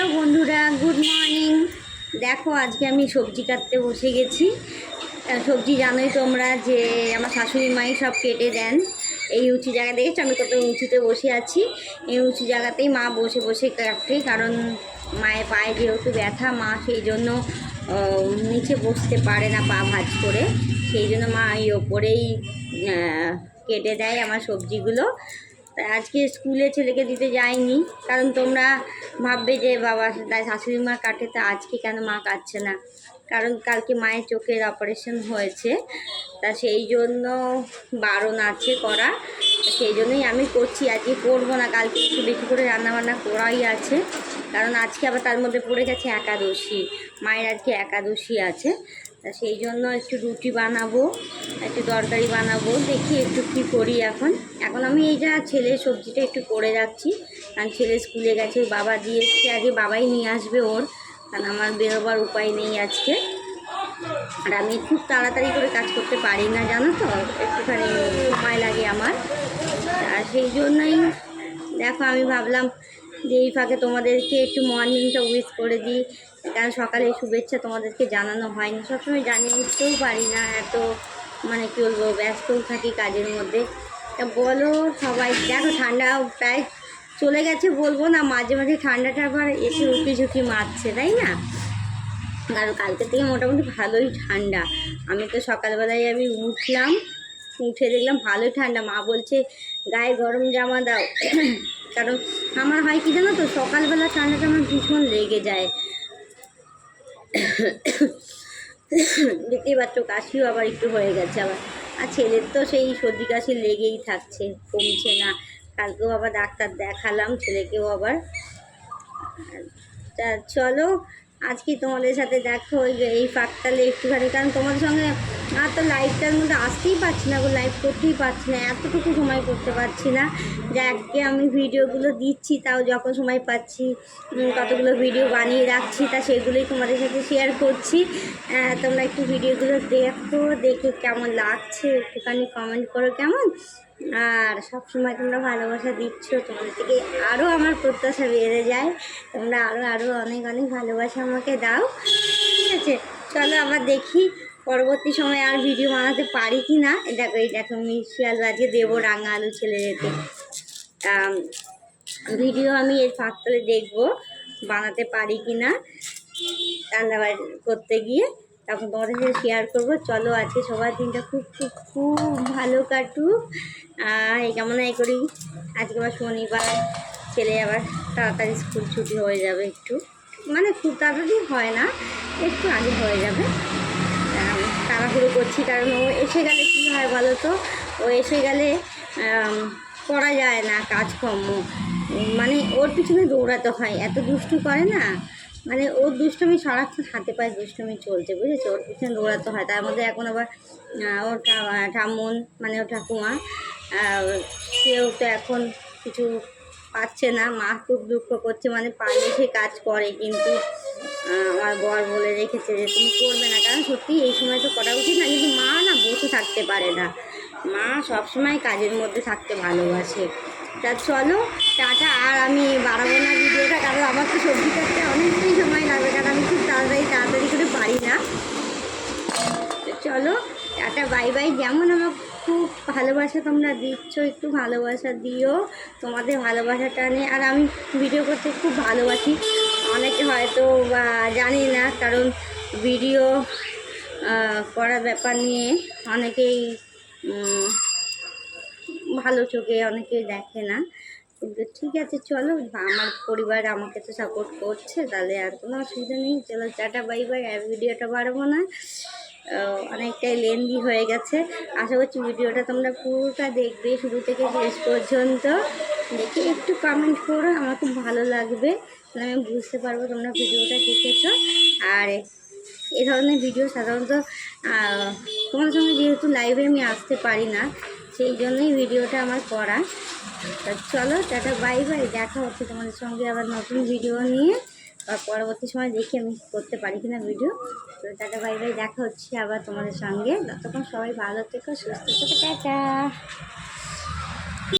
Hello বন্ধুরা, good morning. দেখো, আজকে আমি সবজি কাটতে বসে গেছি। সবজি জানোই তোমরা যে আমার শাশুড়ি মাই সব কেটে দেন। এই উঁচু জায়গা দেখেছ? আমি কত উঁচুতে বসে আছি। এই উঁচু জায়গাতেই মা বসে বসে কাটে কারণ মায়ের পায়ে যেহেতু ব্যথা, মা সেই জন্য নিচে বসতে পারে না পা ভাজ করে। সেই জন্য মা এই ওপরেই কেটে দেয় আমার সবজিগুলো। আজকে স্কুলে ছেলেকে দিতে যাইনি, কারণ তোমরা ভাববে যে বাবা, তাই শাশুড়ি মা কাটে, তা আজকে কেন মা কাটছে না? কারণ কালকে মায়ের চোখের অপারেশন হয়েছে, তা সেই জন্য বারণ আছে করা সেই জন্যই আমি করছি, আজকে করব না, কালকে একটু বেশি করে রান্নাবান্না করাই আছে, কারণ আজকে আবার তার মধ্যে পড়ে গেছে একাদশী, মায়ের আজকে একাদশী আছে তা সেই জন্য একটু রুটি বানাবো, একটু তরকারি বানাবো, দেখি একটু কী করি এখন। এখন আমি এই যা ছেলের সবজিটা একটু করে যাচ্ছি, কারণ ছেলে স্কুলে গেছে, বাবা দিয়ে এসছে, আগে বাবাই নিয়ে আসবে ওর, কারণ আমার বেরোবার উপায় নেই আজকে। আর আমি খুব তাড়াতাড়ি করে কাজ করতে পারি না, জানো তো? একটুখানি সময় লাগে আমার। আর সেই জন্যই, দেখো আমি ভাবলাম যে এই ফাঁকে তোমাদেরকে একটু মর্নিংটা উইশ করে দিই। কারণ সকালে শুভেচ্ছা তোমাদেরকে জানানো হয়নি। সবসময় জানিয়ে উঠতেও পারি না, এত মানে কী বলব, ব্যস্তও থাকি কাজের মধ্যে। তা বলো সবাই, দেখো ঠান্ডা প্রায় চলে গেছে বলব না, মাঝে মাঝে ঠান্ডাটা আবার এসে উঁকি ঝুঁকি মারছে, তাই না? কারণ কালকে থেকে মোটামুটি ভালোই ঠান্ডা। আমি তো সকালবেলায় আমি উঠলাম, উঠে দেখলাম ভালোই ঠান্ডা। মা বলছে, গায়ে গরম জামা দাও। কারণ আমার হয় কি জানো তো, সকালবেলা ঠান্ডাটা আমার ভীষণ লেগে যায়। দেখতেই পাচ্ছ, কাশিও আবার একটু হয়ে গেছে আবার। আর ছেলের তো সেই সর্দি কাশি লেগেই থাকছে, কমছে না। কালকেও আবার ডাক্তার দেখালাম, ছেলেকেও আবার। তা চলো আজকে তোমাদের সাথে দেখো ওই যে এই ফাঁকতালে একটুখানি, কারণ তোমাদের সঙ্গে আর তো লাইভটার মধ্যে আসতেই পারছি না লাইভ করতেই পারছি না, এতটুকু সময় করতে পারছি না। যে আজকে আমি ভিডিওগুলো দিচ্ছি, তাও যখন সময় পাচ্ছি কতগুলো ভিডিও বানিয়ে রাখছি, তা সেগুলোই তোমাদের সাথে শেয়ার করছি। তোমরা একটু ভিডিওগুলো দেখো, দেখে কেমন লাগছে, একটুখানি কমেন্ট করো কেমন? আর সব সময় তোমরা ভালোবাসা দিচ্ছ, তোমাদের থেকে আরও আমার প্রত্যাশা বেড়ে যায়। তোমরা আরও আরও অনেক অনেক ভালোবাসা আমাকে দাও। ঠিক আছে, চলো আবার দেখি পরবর্তী সময় আর ভিডিও বানাতে পারি কি না দেখো, এই দেখো, মিষ্টি আলু, আজকে দেবো রাঙা আলু ছেলে যেতে ভিডিও আমি এর ফাঁকতলে দেখব, বানাতে পারি কি না রান্না বাড়ি করতে গিয়ে। তখন তোমাদের সাথে শেয়ার করব। চলো আজকে সবার দিনটা খুব খুব খুব ভালো কাটুক। আর এই কামনাই করি। আজকে আবার শনিবার, ছেলে আবার তাড়াতাড়ি স্কুল ছুটি হয়ে যাবে একটু। মানে খুব তাড়াতাড়ি হয় না, একটু আগে হয়ে যাবে। তাড়াহুড়ো করছি, কারণ ও এসে গেলে কী হয় বলো তো? ও এসে গেলে করা যায় না কাজকর্ম। মানে ওর পিছনে দৌড়াতে হয়, এত দুষ্টু করে না। মানে ওর দুষ্টমি সারাক্ষণ হাতে পায়ে দুষ্টমি চলছে, বুঝেছ? ওর পিছনে দৌড়াতে হয়। তার মধ্যে এখন আবার ওর ঠাম্মন মানে ওর ঠাকুমা সেও তো এখন কিছু পাচ্ছে না। মা খুব দুঃখ করছে মানে পারলে সে কাজ করে, কিন্তু আমার বর বলে রেখেছে যে তুমি করবে না। কারণ সত্যি এই সময় তো করা উচিত না, কিন্তু মা না বসে থাকতে পারে না। মা সবসময় কাজের মধ্যে থাকতে ভালোবাসে। তা চলো, টাটা। আর আমি বাড়াবো না ভিডিওটা, কারণ আমার তো সবজি কাটতে অনেকটাই সময় লাগবে, কারণ আমি খুব তাড়াতাড়ি তাড়াতাড়ি করে পারি না। চলো, টাটা, বাই বাই। যেমন আমার খুব ভালোবাসা তোমরা দিচ্ছ, একটু ভালোবাসা দিও। তোমাদের ভালোবাসাটা নিয়ে, আর আমি ভিডিও করতে খুব ভালোবাসি। অনেকে হয়তো জানি না, কারণ ভিডিও করার ব্যাপার নিয়ে অনেকেই ভালো চোখে অনেকেই দেখে না। কিন্তু ঠিক আছে, চলো, আমার পরিবার আমাকে তো সাপোর্ট করছে, তাহলে আর কোনো অসুবিধা নেই। চলো, টাটা বাই বাই আর ভিডিওটা বাড়বো না। অনেকটাই লেন্দি হয়ে গেছে। আশা করছি ভিডিওটা তোমরা পুরোটা দেখবে শুরু থেকে শেষ পর্যন্ত। দেখে একটু কমেন্ট করো, আমার খুব ভালো লাগবে। তাহলে আমি বুঝতে পারব তোমরা ভিডিওটা দেখেছ। আর এ ধরনের ভিডিও সাধারণত তোমার সঙ্গে যেহেতু লাইভে আমি আসতে পারি না সেই জন্যই ভিডিওটা আমার করা। তা চলো, টাটা, বাই বাই। দেখা হচ্ছে তোমাদের সঙ্গে আবার নতুন ভিডিও নিয়ে বা পরবর্তী সময় দেখি আমি করতে পারি কিনা ভিডিও। তো টাটা, বাই বাই। দেখা হচ্ছে আবার তোমাদের সঙ্গে। ততক্ষণ সবাই ভালো থেকো, সুস্থ থেকো। টাটা।